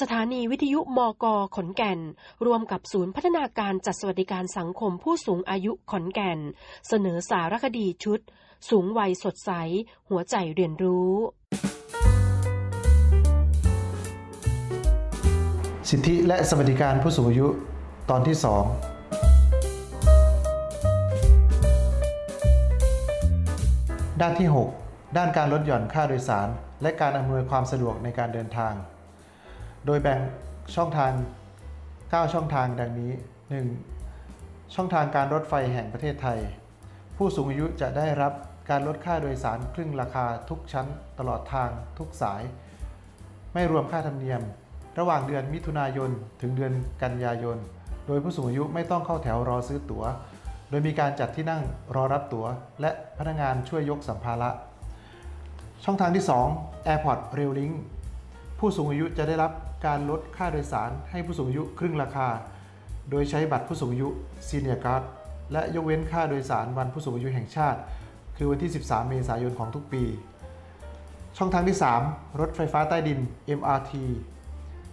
สถานีวิทยุมกขอนแก่น รวมกับศูนย์พัฒนาการจัดสวัสดิการสังคมผู้สูงอายุขอนแก่น เสนอสารคดีชุด สูงวัยสดใส หัวใจเรียนรู้ สิทธิและสวัสดิการผู้สูงอายุตอนที่2ด้านที่ 6 ด้านการลดหย่อนค่าโดยสาร และการอำนวยความสะดวกในการเดินทาง โดยแบ่งช่องทาง 9 ช่องทางดังนี้ 1. ช่องทางการรถไฟแห่งประเทศไทย ผู้สูงอายุจะได้รับการลดค่าโดยสารครึ่งราคาทุกชั้นตลอดทางทุกสาย ไม่รวมค่าธรรมเนียม ระหว่างเดือนมิถุนายนถึงเดือนกันยายน โดยผู้สูงอายุไม่ต้องเข้าแถวรอซื้อตั๋ว โดยมีการจัดที่นั่งรอรับตั๋ว และพนักงานช่วยยกสัมภาระ ช่องทางที่ 2 Airport Rail Link ผู้สูงอายุจะได้รับการลดค่าโดยสารให้ผู้สูงอายุครึ่งราคา โดยใช้บัตรผู้สูงอายุ Senior Card และยกเว้นค่าโดยสารวันผู้สูงอายุแห่งชาติ คือวันที่ 13 เมษายนของทุกปี ช่องทางที่ 3 รถไฟฟ้าใต้ดิน MRT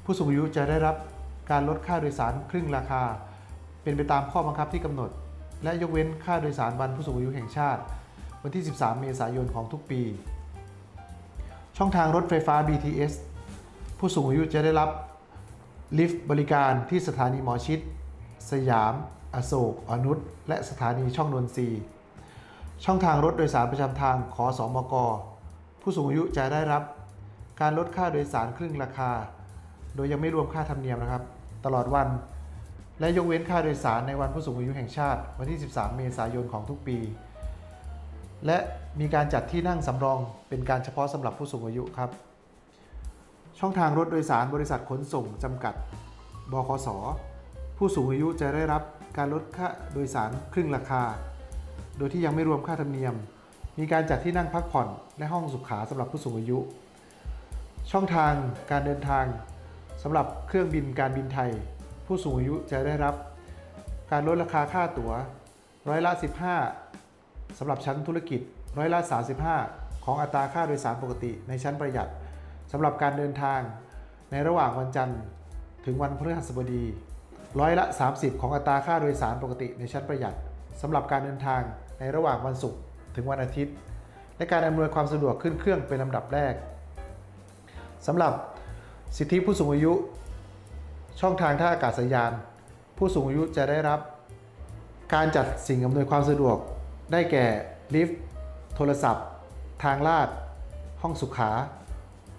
ผู้สูงอายุจะได้รับการลดค่าโดยสารครึ่งราคา เป็นไปตามข้อบังคับที่กำหนด และยกเว้นค่าโดยสารวันผู้สูงอายุแห่งชาติ วันที่ 13 เมษายนของทุกปี ช่องทางรถไฟฟ้า BTS ผู้สูงอายุจะได้รับลิฟต์บริการที่สถานีหมอชิด สยาม อโศก อนุชและสถานีช่องนนทรีย์ช่องทางรถโดยสารประจำทางขอสอมก ผู้สูงอายุจะได้รับการลดค่าโดยสารครึ่งราคา โดยยังไม่รวมค่าธรรมเนียมนะครับ ตลอดวัน และยกเว้นค่าโดยสารในวันผู้สูงอายุแห่งชาติ วันที่ 13 เมษายนของทุกปี และมีการจัดที่นั่งสำรองเป็นการเฉพาะสำหรับผู้สูงอายุครับ ช่องทางรถโดยสารบริษัทขนส่งจำกัดบขสผู้สูงอายุจะได้รับการลดค่าโดยสารครึ่งราคา โดยที่ยังไม่รวมค่าธรรมเนียม มีการจัดที่นั่งพักผ่อนและห้องสุขาสำหรับผู้สูงอายุ ช่องทางการเดินทางสำหรับเครื่องบินการบินไทย ผู้สูงอายุจะได้รับ การลดราคาค่าตั๋วร้อยละ 15สำหรับชั้นธุรกิจร้อยละ 35 ของอัตราค่าโดยสารปกติในชั้นประหยัด สำหรับการเดินทางในระหว่างวันจันทร์ถึงวันพฤหัสบดีร้อยละ 30 ของอัตราค่าโดยสารปกติในชั้นประหยัดสำหรับการเดินทางในระหว่างวันศุกร์ถึงวันอาทิตย์ และการอำนวยความสะดวกขึ้นเครื่องเป็นลำดับแรกสำหรับสิทธิผู้สูงอายุ ช่องทางท่าอากาศยาน ผู้สูงอายุจะได้รับการจัดสิ่งอำนวยความสะดวก ได้แก่ลิฟต์ โทรศัพท์ ทางลาด ห้องสุขา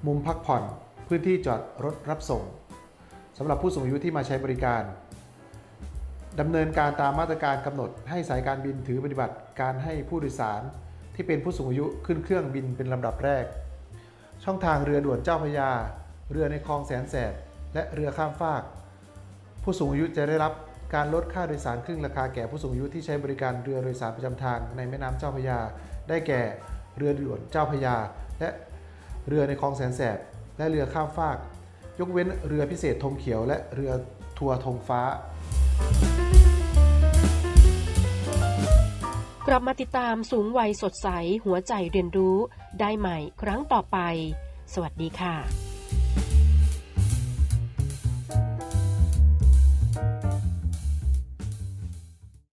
มุมพักผ่อน พื้นที่จอดรถรับส่งสำหรับผู้สูงอายุที่มาใช้บริการดำเนินการตามมาตรการกำหนดให้สายการบินถือปฏิบัติการให้ผู้โดยสาร ที่เป็นผู้สูงอายุขึ้นเครื่องบินเป็นลำดับแรก ช่องทางเรือด่วนเจ้าพระยา เรือในคลองแสนแสบและเรือข้ามฟาก ผู้สูงอายุจะได้รับการลดค่าโดยสารครึ่งราคาแก่ผู้สูงอายุที่ใช้บริการเรือโดยสารประจำทางในแม่น้ำเจ้าพระยา ได้แก่เรือด่วนเจ้าพระยา และ เรือในคลองแสนแสบ และเรือข้ามฟาก ยกเว้นเรือพิเศษธงเขียว และเรือทัวร์ธงฟ้ากลับมาติดตามสูงวัยสดใสหัวใจเรียนรู้ได้ใหม่ครั้งต่อไป สวัสดีค่ะ